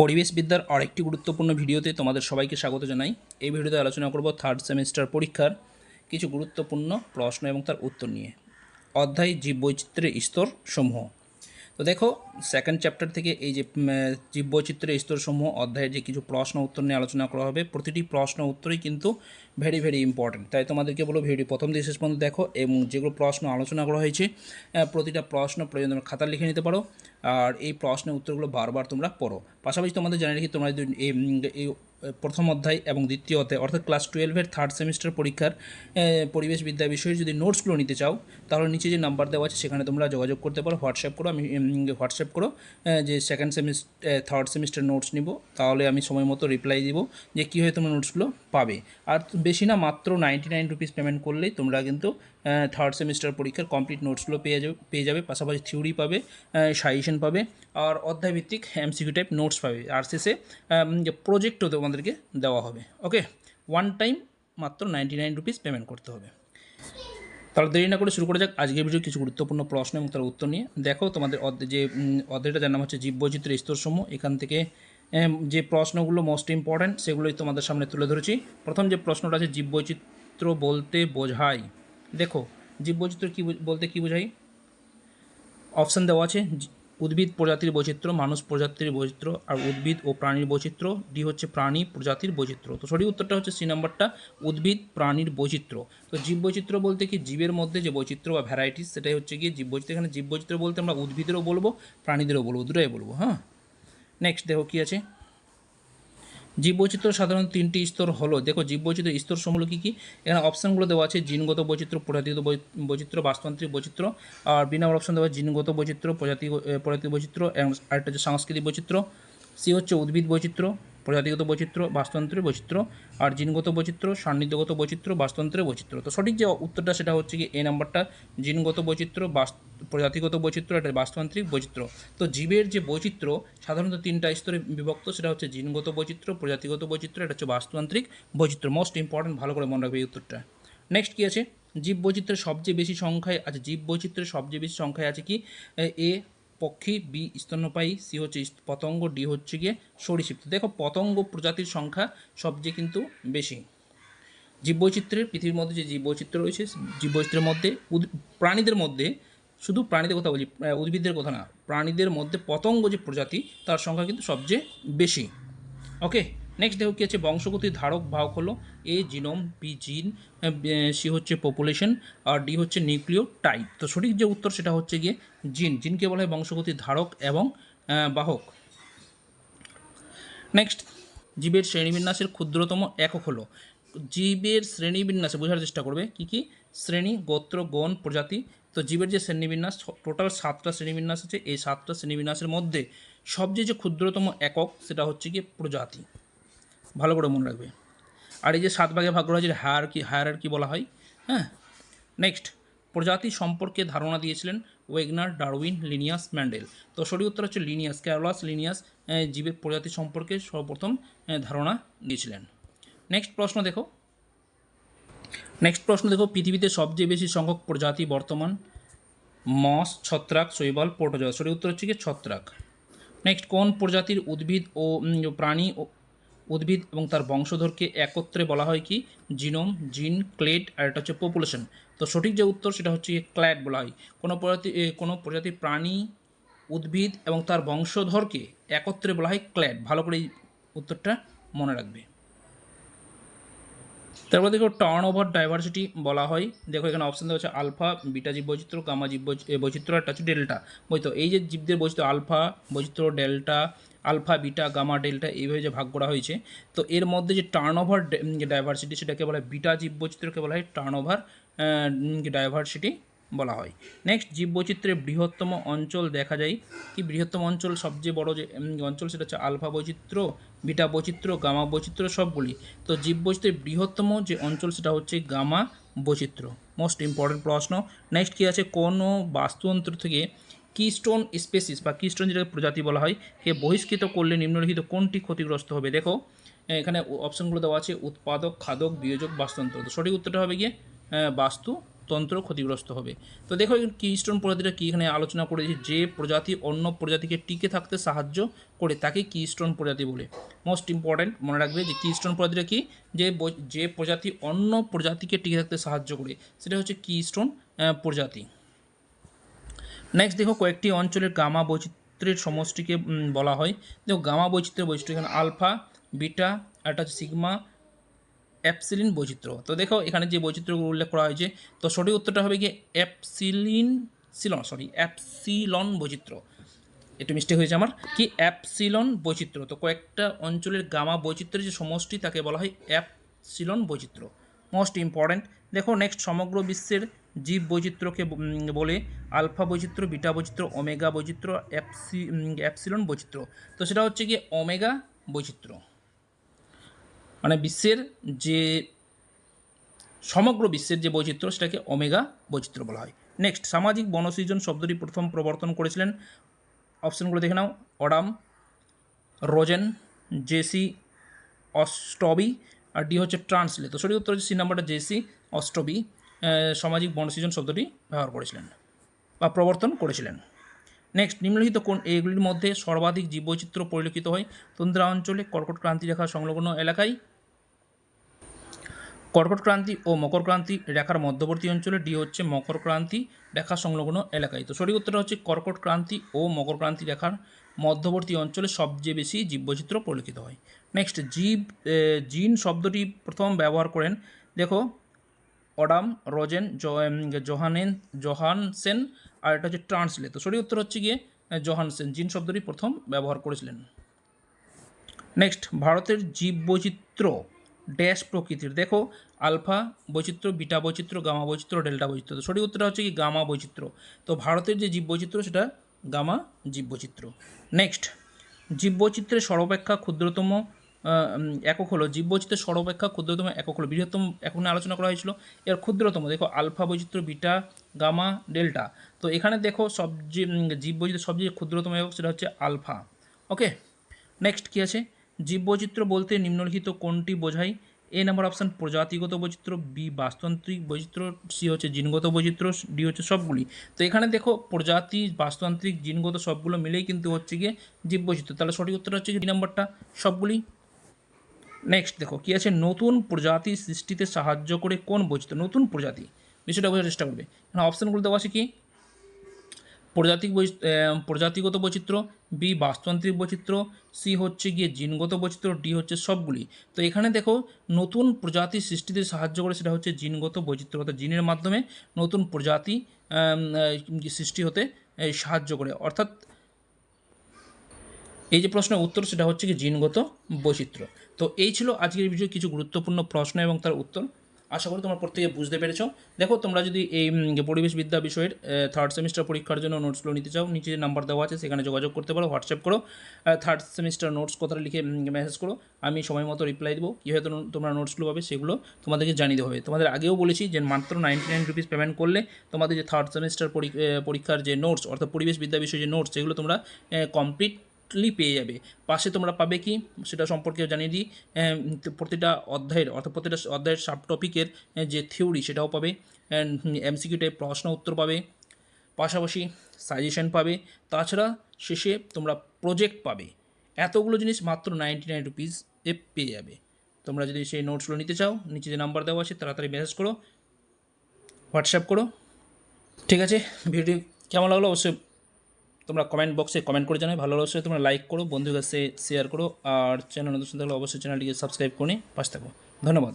পরিবেশবিদ্যার আরেকটি গুরুত্বপূর্ণ ভিডিওতে তোমাদের সবাইকে স্বাগত জানাই। এই ভিডিওতে আলোচনা করব থার্ড সেমিস্টার পরীক্ষার কিছু গুরুত্বপূর্ণ প্রশ্ন এবং তার উত্তর নিয়ে। অধ্যায় জীববৈচিত্র্যের স্তর সমূহ তো দেখো সেকেন্ড চ্যাপ্টার থেকে এই যে জীববৈচিত্র্যের স্তরসমূহ অধ্যায়ের যে কিছু প্রশ্ন উত্তর নিয়ে আলোচনা করা হবে, প্রতিটি প্রশ্ন উত্তরই কিন্তু ভেরি ভেরি ইম্পর্ট্যান্ট তাই তোমাদেরকে বলো ভিডিও প্রথম থেকে শেষ পর্যন্ত দেখো এবং যেগুলো প্রশ্ন আলোচনা করা হয়েছে প্রতিটা প্রশ্ন প্রয়োজন তোমরা খাতা লিখে নিতে পারো। আর এই প্রশ্নের উত্তরগুলো বারবার তোমরা পড়ো। পাশাপাশি তোমাদের জানিয়ে রাখি, তোমরা যদি প্রথম অধ্যায় এবং দ্বিতীয় অধ্যায়, অর্থাৎ ক্লাস টুয়েলভের থার্ড সেমিস্টার পরীক্ষার পরিবেশ বিদ্যা বিষয়ে যদি নোটসগুলো নিতে চাও, তাহলে নিচে যে নাম্বার দেওয়া আছে সেখানে তোমরা যোগাযোগ করতে পারো হোয়াটসঅ্যাপ করো, আমি হোয়াটসঅ্যাপ করো যে second semester third semester notes নিব, তাহলে আমি সময় মতো রিপ্লাই দিব, যে কী হয়ে তোমরা নোটসগুলো পাবে। আর বেশি না, মাত্র নাইনটি নাইন রুপিস পেমেন্ট করলেই তোমরা কিন্তু থার্ড সেমিস্টার পরীক্ষার কমপ্লিট নোটসগুলো পেয়ে যাবে পেয়ে যাবে, পাশাপাশি থিওরি পাবে সাজেশন পাবে, আর অধ্যায়ভিত্তিক এমসিকিউ টাইপ নোটস পাবে। আর শেষে প্রজেক্টও তোমাদেরকে দেওয়া হবে। ওকে ওয়ান টাইম মাত্র নাইনটি নাইন রুপিস পেমেন্ট করতে হবে। তাহলে দেরি না করে শুরু করা যাক। আজকের ভিডিও কিছু গুরুত্বপূর্ণ প্রশ্ন এবং তার উত্তর নিয়ে। দেখো, তোমাদের যে অধ্যায়টা যার নাম হচ্ছে জীববৈচিত্র্য স্তরসমূহ এখান থেকে যে প্রশ্নগুলো মোস্ট ইম্পর্ট্যান্ট সেগুলোই তোমাদের সামনে তুলে ধরেছি। প্রথম যে প্রশ্নটা আছে, জীববৈচিত্র্য বলতে বোঝায়। দেখো, জীববৈচিত্র্য কী বলতে কী বোঝায়? অপশান দেওয়া আছে উদ্ভিদ প্রজাতির বৈচিত্র্য, মানুষ প্রজাতির বৈচিত্র্য আর উদ্ভিদ ও প্রাণীর বৈচিত্র্য, ডি হচ্ছে প্রাণী প্রজাতির বৈচিত্র্য। তো সঠিক উত্তরটা হচ্ছে সি নাম্বারটা, উদ্ভিদ প্রাণীর বৈচিত্র্য। তো জীব বৈচিত্র্য বলতে কি? জীবের মধ্যে যে বৈচিত্র্য বা ভ্যারাইটিস, সেটাই হচ্ছে কি? জীব বৈচিত্র্য। এখানে জীব বৈচিত্র্য বলতে আমরা উদ্ভিদেরও বলব, প্রাণীদেরও বলব, দুটোই বলব হ্যাঁ? নেক্সট দেখো কী আছে? জীববৈচিত্র্য সাধারণত তিনটি স্তর হলো। দেখো জীববৈচিত্র্য স্তর সমূহ কী কী? এখানে অপশানগুলো দেওয়া আছে, জিনগত বৈচিত্র্য প্রজাতিগত বৈচিত্র্য বাস্তান্ত্রিক বৈচিত্র্য আর বিনা অপশান দেওয়া জিনগত বৈচিত্র্য প্রজাতি প্রজাতি বৈচিত্র্য এবং আরেকটা হচ্ছে সাংস্কৃতিক বৈচিত্র্য সি হচ্ছে উদ্ভিদ বৈচিত্র্য প্রজাতিগত বৈচিত্র্য, বাস্তুতন্ত্রের বৈচিত্র্য, আর জিনগত বৈচিত্র্য, সান্নিধ্যগত বৈচিত্র্য, বাস্তুতন্ত্রের বৈচিত্র্য। তো সঠিক যে উত্তরটা সেটা হচ্ছে কি এই নাম্বারটা, জিনগত বৈচিত্র্য, বাস, প্রজাতিগত বৈচিত্র্য এটা বাস্তুতান্ত্রিক বৈচিত্র্য। তো জীবের যে বৈচিত্র্য, সাধারণত তিনটা স্তরে বিভক্ত, সেটা হচ্ছে জিনগত বৈচিত্র্য, প্রজাতিগত বৈচিত্র্য, এটা হচ্ছে বাস্তুতান্ত্রিক বৈচিত্র্য। মোস্ট ইম্পর্টেন্ট ভালো করে মনে রাখবে এই উত্তরটা। নেক্সট কী আছে? জীব বৈচিত্র্যের সবচেয়ে বেশি সংখ্যায় আছে, জীব বৈচিত্র্যের সবচেয়ে বেশি সংখ্যায় আছে কি? এ পক্ষী বি স্তন্যপায়ী সি হচ্ছে পতঙ্গ ডি হচ্ছে গিয়ে সরীসৃপ। তো দেখো, পতঙ্গ প্রজাতির সংখ্যা সবচেয়ে কিন্তু বেশি। জীববৈচিত্র্যের, পৃথিবীর মধ্যে যে জীববৈচিত্র্য রয়েছে, জীববৈচিত্র্যের মধ্যে প্রাণীদের মধ্যে, শুধু প্রাণীদের কথা বলি উদ্ভিদের কথা না, প্রাণীদের মধ্যে পতঙ্গ যে প্রজাতি, তার সংখ্যা কিন্তু সবচেয়ে বেশি। ওকে নেক্সট দেখো কী আছে, বংশগতির ধারক বাহক হলো A genome B gene C হচ্ছে পপুলেশন আর ডি হচ্ছে নিউক্লিয় টাইপ তো সঠিক যে উত্তর সেটা হচ্ছে গিয়ে জিন জিনকে বলা হয় বংশগতির ধারক এবং বাহক। নেক্সট জীবের শ্রেণীবিন্যাসের ক্ষুদ্রতম একক হলো। জীবের শ্রেণীবিন্যাসে বোঝার চেষ্টা করবে কি কি? শ্রেণি, গোত্র, গণ, প্রজাতি। তো জীবের যে শ্রেণীবিন্যাস টোটাল সাতটা শ্রেণীবিন্যাস আছে। এই সাতটা শ্রেণীবিন্যাসের মধ্যে সবচেয়ে যে ক্ষুদ্রতম একক সেটা হচ্ছে কি প্রজাতি। ভালো করে মনে রাখবে। আর এই যে সাত ভাগে ভাগ করা হয়েছে হায়ার কি হায়ার কি বলা হয় হ্যাঁ? নেক্সট প্রজাতি সম্পর্কে ধারণা দিয়েছিলেন ওয়েগনার, ডারউইন, লিনিয়াস, ম্যান্ডেল। তো সঠিক উত্তর হচ্ছে লিনিয়াস, ক্যারলাস, লিনিয়াস জীবের প্রজাতি সম্পর্কে সর্বপ্রথম ধারণা দিয়েছিলেন। নেক্সট প্রশ্ন দেখো। নেক্সট প্রশ্ন দেখো, পৃথিবীতে সবচেয়ে বেশি সংখ্যক প্রজাতি বর্তমান। মস, ছত্রাক, শৈবাল পোটোজয় সঠিক উত্তর হচ্ছে কি, ছত্রাক। নেক্সট কোন প্রজাতির উদ্ভিদ ও প্রাণী উদ্ভিদ এবং তার বংশধরকে একত্রে বলা হয় কি? জিনোম, জিন ক্লেড আর এটা হচ্ছে পপুলেশন তো সঠিক যে উত্তর সেটা হচ্ছে ক্ল্যাড বলা হয়। কোনো প্রজাতি কোনো প্রজাতির প্রাণী, উদ্ভিদ এবং তার বংশধরকে একত্রে বলা হয় ক্ল্যাড ভালো করে এই উত্তরটা মনে রাখবে। তারপর দেখো টার্ন ওভার ডাইভার্সিটি বলা হয়। দেখো এখানে অপশন দেওয়া হচ্ছে আলফা বিটা জীব বৈচিত্র্য গামা জীব বৈচিত্র্য একটা হচ্ছে ডেল্টা বুঝতো এই যে জীবদের বৈচিত্র্য আলফা বৈচিত্র্য delta alpha, beta, gamma, delta এইভাবে যে ভাগ করা হয়েছে, তো এর মধ্যে যে টার্ন ওভার ডাইভার্সিটি সেটাকে বলা হয় বিটা জীব বৈচিত্র্যকে বলা হয় টার্ন ওভার ডাইভার্সিটি বলা হয়। নেক্সট জীব বৈচিত্র্যের বৃহত্তম অঞ্চল দেখা যায়। কি বৃহত্তম অঞ্চল? সবচেয়ে বড় যে অঞ্চল সেটা হচ্ছে আলফা বৈচিত্র্য, বিটা বৈচিত্র্য, গামা বৈচিত্র্য, সবগুলি। তো জীব বৈচিত্র্যের বৃহত্তম যে অঞ্চল সেটা হচ্ছে গামা বৈচিত্র্য। মোস্ট ইম্পর্টেন্ট প্রশ্ন। নেক্সট কী আছে? কোনো বাস্তুতন্ত্র থেকে কিস্টোন স্পেসিস বা কিস্টোন যেটাকে প্রজাতি বলা হয় কে বহিষ্কৃত করলে নিম্নলিখিত কোনটি ক্ষতিগ্রস্ত হবে? দেখো এখানে অপশনগুলো দেওয়া আছে উৎপাদক খাদক বিয়োজক বাস্তুতন্ত্র। তো সঠিক উত্তরটা হবে গিয়ে আহ, বাস্তু তন্ত্র ক্ষতিগ্রস্ত হবে। তো দেখো কিস্টোন প্রজাতিটা কী এখানে আলোচনা করেছি? যে প্রজাতি অন্য প্রজাতিকে টিকে থাকতে সাহায্য করে তাকে কিস্টোন প্রজাতি বলে। মোস্ট ইম্পর্ট্যান্ট মনে রাখবে যে কিস্টোন প্রজাতিটা কি? যে যে প্রজাতি অন্য প্রজাতিকে টিকে থাকতে সাহায্য করে সেটা হচ্ছে কিস্টোন প্রজাতি। নেক্সট দেখো কয়েকটি অঞ্চলের গামা বৈচিত্র্যের সমষ্টিকে বলা হয়। দেখো গামা বৈচিত্র্যের বৈশিষ্ট্য এখানে আলফা, বিটা একটা সিগমা, অ্যাপসিলিন বৈচিত্র্য। তো দেখো এখানে যে বৈচিত্র্যগুলো উল্লেখ করা হয়েছে, তো সঠিক উত্তরটা হবে কি অ্যাপসিলিন সিলন সরি অ্যাপসিলন বৈচিত্র্য। একটু মিস্টেক হয়েছে আমার। কি অ্যাপসিলন বৈচিত্র্য? তো কয়েকটা অঞ্চলের গামা বৈচিত্র্যের যে সমষ্টি, তাকে বলা হয় অ্যাপসিলন বৈচিত্র্য। মোস্ট ইম্পর্ট্যান্ট দেখো নেক্সট সমগ্র বিশ্বের জীব বৈচিত্র্যকে বলে আলফা বৈচিত্র্য, বিটা বৈচিত্র্য, ওমেগা বৈচিত্র্য অ্যাপসি অ্যাপসিলন বৈচিত্র্য। তো সেটা হচ্ছে কি ওমেগা বৈচিত্র্য। মানে বিশ্বের যে, সমগ্র বিশ্বের যে বৈচিত্র্য সেটাকে ওমেগা বৈচিত্র্য বলা হয়। নেক্সট, সামাজিক বনসৃজন শব্দটি প্রথম প্রবর্তন করেছিলেন। অপশনগুলো দেখে নাও। অডাম, রোজেন, জেসি অস্টবি আর ডি হচ্ছে ট্রান্সলে তো সঠিক উত্তর হচ্ছে সি, নাম্বারটা জেসি অস্টবি সামাজিক বনসৃজন শব্দটি ব্যবহার করেছিলেন বা প্রবর্তন করেছিলেন। নেক্সট নিম্নলিখিত কোন এগুলির মধ্যে সর্বাধিক জীববৈচিত্র্য পরিলক্ষিত হয়? তুন্দ্রা অঞ্চলে কর্কট ক্রান্তি রেখা সংলগ্ন এলাকায়? কর্কট ক্রান্তি ও মকর ক্রান্তি রেখার মধ্যবর্তী অঞ্চলে ডি হচ্ছে মকর ক্রান্তি রেখা সংলগ্ন এলাকায়। তো সঠিক উত্তরটা হচ্ছে কর্কট ক্রান্তি ও মকর ক্রান্তি রেখার মধ্যবর্তী অঞ্চলে সবচেয়ে বেশি জীববৈচিত্র্য পরিলক্ষিত হয়। নেক্সট জীব জিন শব্দটি প্রথম ব্যবহার করেন। দেখো অডাম, রোজেন জোহানেন, জোহানসেন, আর এটা হচ্ছে ট্রান্সলে তো সঠিক উত্তর হচ্ছে গিয়ে জোহানসেন। জিন শব্দটি প্রথম ব্যবহার করেছিলেন। নেক্সট, ভারতের জীব বৈচিত্র্য ড্যাশ প্রকৃতির। দেখো, আলফা বৈচিত্র্য, বিটা বৈচিত্র্য, গামা বৈচিত্র্য, ডেল্টা বৈচিত্র্য। তো সঠিক উত্তরটা হচ্ছে কি, গামা বৈচিত্র্য। তো ভারতের যে জীব বৈচিত্র্য সেটা গামা জীব বৈচিত্র্য নেক্সট জীব বৈচিত্র্যের সর্বাপেক্ষা ক্ষুদ্রতম একক হলো জীব বৈচিত্র্যের সর্বাপেক্ষা ক্ষুদ্রতম একক হলো বৃহত্তম নিয়ে আলোচনা করা হয়েছিল। এর ক্ষুদ্রতম দেখো আলফা বৈচিত্র্য বিটা গামা ডেল্টা। তো এখানে দেখো উম, জীব বৈচিত্র্য সবচেয়ে ক্ষুদ্রতম একক সেটা হচ্ছে আলফা। ওকে? নেক্সট কী আছে? জীব জীববৈচিত্র্য বলতে নিম্নলিখিত কোনটি বোঝায়? এ নাম্বার অপশান প্রজাতিগত বৈচিত্র্য বি বাস্তান্ত্রিক বৈচিত্র্য সি হচ্ছে জিনগত বৈচিত্র্য ডি হচ্ছে সবগুলি। তো এখানে দেখো প্রজাতি বাস্তান্ত্রিক জিনগত সবগুলো মিলেই কিন্তু হচ্ছে গিয়ে জীববৈচিত্র্য তাহলে সঠিক উত্তর হচ্ছে ডি নাম্বারটা সবগুলি নেক্সট দেখো, কী আছে? নতুন প্রজাতি সৃষ্টিতে সাহায্য করে কোন বৈচিত্র্য নতুন প্রজাতি। বিষয়টা বোঝার চেষ্টা করবে। এখানে অপশানগুলো দেওয়া আছে কি? প্রজাতিক প্রজাতিগত বৈচিত্র্য বি বাস্তান্ত্রিক বৈচিত্র্য সি হচ্ছে গিয়ে জিনগত বৈচিত্র্য ডি হচ্ছে সবগুলি। তো এখানে দেখো, নতুন প্রজাতি সৃষ্টিতে সাহায্য করে সেটা হচ্ছে জিনগত বৈচিত্র্য অর্থাৎ জিনের মাধ্যমে নতুন প্রজাতি সৃষ্টি হতে সাহায্য করে। অর্থাৎ এই যে প্রশ্নের উত্তর সেটা হচ্ছে কি জিনগত বৈচিত্র্য। তো এই ছিল আজকের ভিডিও কিছু গুরুত্বপূর্ণ প্রশ্ন এবং তার উত্তর। আশা করি তোমরা প্রত্যেকে বুঝতে পেরেছ। দেখো তোমরা যদি এই উম, পরিবেশবিদ্যা বিষয়ের থার্ড সেমিস্টার পরীক্ষার জন্য নোটসগুলো নিতে চাও নিচে যে নাম্বার দেওয়া আছে সেখানে যোগাযোগ করতে পারো হোয়াটসঅ্যাপ করো থার্ড সেমিস্টার নোটস কথাটা লিখে মেসেজ করো আমি সময় মতো রিপ্লাই দেবো। কীভাবে তোমরা- নোটসগুলো পাবে সেগুলো তোমাদেরকে জানিয়ে দেওয়া হবে। তোমাদের আগেও বলেছি যে মাত্র নাইনটি নাইন রুপিস পেমেন্ট করলে তোমাদের যে থার্ড সেমিস্টার পরীক্ষার যে নোটস অর্থাৎ পরিবেশবিদ্যা বিষয়ে যে নোটস সেগুলো তোমরা কমপ্লিট লি পেয়ে যাবে। পাশে তোমরা পাবে কি? সেটা সম্পর্কে জানিয়ে দিই। প্রতিটা অধ্যায়ের, অর্থাৎ প্রতিটা অধ্যায়ের সাব টপিকের যে থিওরি সেটাও পাবে। এমসিকিউ টাইপ প্রশ্ন উত্তর পাবে। পাশাপাশি সাজেশন পাবে। তাছাড়া শেষে তোমরা প্রজেক্ট পাবে। এতগুলো জিনিস মাত্র নাইনটি নাইন রুপিস পেয়ে যাবে। তোমরা যদি সেই নোটসগুলো নিতে চাও, নিচে যে নাম্বার দেওয়া আছে, তাড়াতাড়ি মেসেজ করো হোয়াটসঅ্যাপ করো। ঠিক আছে? ভিডিও কেমন লাগল? অবশ্যই তোমরা কমেন্ট বক্সে কমেন্ট করে জানাই ভালো অবশ্যই তোমরা লাইক করো, বন্ধুদের কাছে শেয়ার করো। আর চ্যানেল নতুন থাকলে অবশ্যই চ্যানেলটিকে সাবস্ক্রাইব করে পাশে থাকো। ধন্যবাদ।